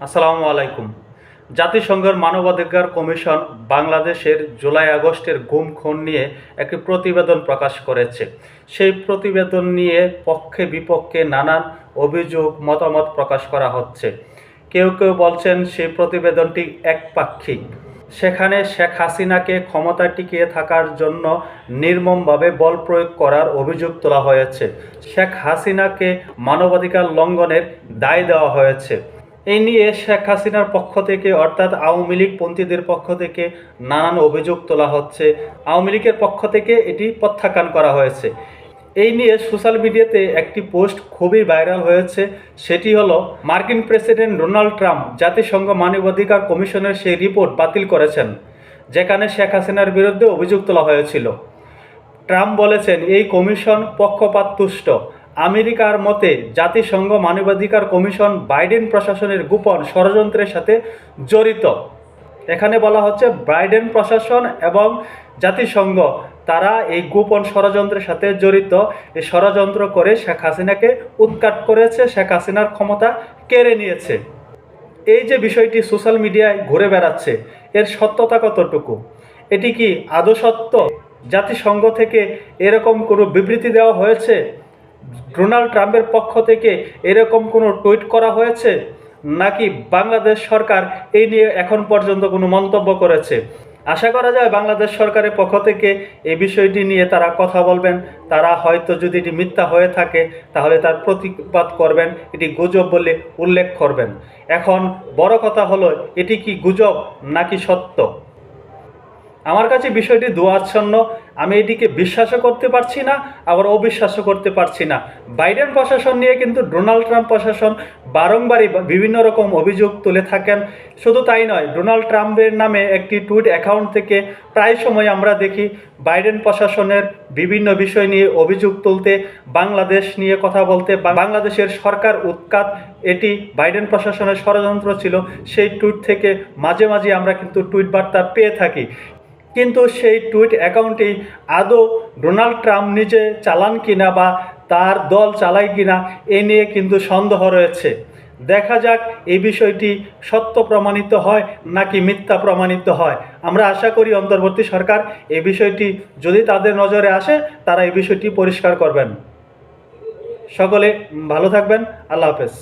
আসসালামু আলাইকুম। জাতিসংঘের মানবাধিকার কমিশন বাংলাদেশের জুলাই আগস্টের গুম খুন নিয়ে একটি প্রতিবেদন প্রকাশ করেছে। সেই প্রতিবেদন নিয়ে পক্ষে বিপক্ষে নানান অভিযোগ, মতামত প্রকাশ করা হচ্ছে। কেউ কেউ বলছেন সেই প্রতিবেদনটি একপাক্ষিক। সেখানে শেখ হাসিনাকে ক্ষমতা টিকিয়ে থাকার জন্য নির্মমভাবে বল প্রয়োগ করার অভিযোগ তোলা হয়েছে। শেখ হাসিনাকে মানবাধিকার লঙ্ঘনের দায় দেওয়া হয়েছে। এই নিয়ে শেখ হাসিনার পক্ষ থেকে, অর্থাৎ আওয়ামী লীগ পন্থীদের পক্ষ থেকে নানান অভিযোগ তোলা হচ্ছে। আওয়ামী লীগের পক্ষ থেকে এটি প্রত্যাখ্যান করা হয়েছে। এই নিয়ে সোশ্যাল মিডিয়াতে একটি পোস্ট খুবই ভাইরাল হয়েছে। সেটি হলো, মার্কিন প্রেসিডেন্ট ডোনাল্ড ট্রাম্প জাতিসংঘ মানবাধিকার কমিশনের সেই রিপোর্ট বাতিল করেছেন, যেখানে শেখ হাসিনার বিরুদ্ধে অভিযোগ তোলা হয়েছিল। ট্রাম্প বলেছেন, এই কমিশন পক্ষপাততুষ্ট। আমেরিকার মতে, জাতিসংঘ মানবাধিকার কমিশন বাইডেন প্রশাসনের গোপন ষড়যন্ত্রের সাথে জড়িত। এখানে বলা হচ্ছে বাইডেন প্রশাসন এবং জাতিসংঘ, তারা এই গোপন ষড়যন্ত্রের সাথে জড়িত। এই ষড়যন্ত্র করে শেখ হাসিনাকে উৎকাট করেছে, শেখ হাসিনার ক্ষমতা কেড়ে নিয়েছে। এই যে বিষয়টি সোশ্যাল মিডিয়ায় ঘুরে বেড়াচ্ছে, এর সত্যতা কতটুকু? এটি কি আদৌ সত্য? জাতিসংঘ থেকে এরকম কোনো বিবৃতি দেওয়া হয়েছে? ডোনাল্ড ট্রাম্পের পক্ষ থেকে এরকম কোনো টুইট করা হয়েছে? নাকি বাংলাদেশ সরকার এই নিয়ে এখন পর্যন্ত কোনো মন্তব্য করেছে? আশা করা যায় বাংলাদেশ সরকারের পক্ষ থেকে এই বিষয়টি নিয়ে তারা কথা বলবেন। তারা হয়তো যদি এটি মিথ্যা হয়ে থাকে, তাহলে তার প্রতিবাদ করবেন। এটি গুজব বলে উল্লেখ করবেন। এখন বড় কথা হলো, এটি কি গুজব নাকি সত্য? আমার কাছে বিষয়টি দোয়াচ্ছন্ন আমি এটিকে বিশ্বাসও করতে পারছি না, আবার অবিশ্বাসও করতে পারছি না। বাইডেন প্রশাসন নিয়ে কিন্তু ডোনাল্ড ট্রাম্প প্রশাসন বারংবারই বিভিন্ন রকম অভিযোগ তুলে থাকেন। শুধু তাই নয়, ডোনাল্ড ট্রাম্পের নামে একটি টুইট অ্যাকাউন্ট থেকে প্রায় সময় আমরা দেখি বাইডেন প্রশাসনের বিভিন্ন বিষয় নিয়ে অভিযোগ তুলতে, বাংলাদেশ নিয়ে কথা বলতে বাংলাদেশের সরকার উৎখাত, এটি বাইডেন প্রশাসনের ষড়যন্ত্র ছিল, সেই টুইট থেকে মাঝে মাঝে আমরা কিন্তু টুইট বার্তা পেয়ে থাকি। কিন্তু সেই টুইট অ্যাকাউন্টটি আদৌ ডোনাল্ড ট্রাম্প নিজে চালান কিনা বা তার দল চালায় কিনা, এ নিয়ে কিন্তু সন্দেহ রয়েছে। দেখা যাক এই বিষয়টি সত্য প্রমাণিত হয় নাকি মিথ্যা প্রমাণিত হয়। আমরা আশা করি অন্তর্বর্তী সরকার এই বিষয়টি যদি তাদের নজরে আসে, তারা এই বিষয়টি পরিষ্কার করবেন। সকলে ভালো থাকবেন। আল্লাহ হাফেজ।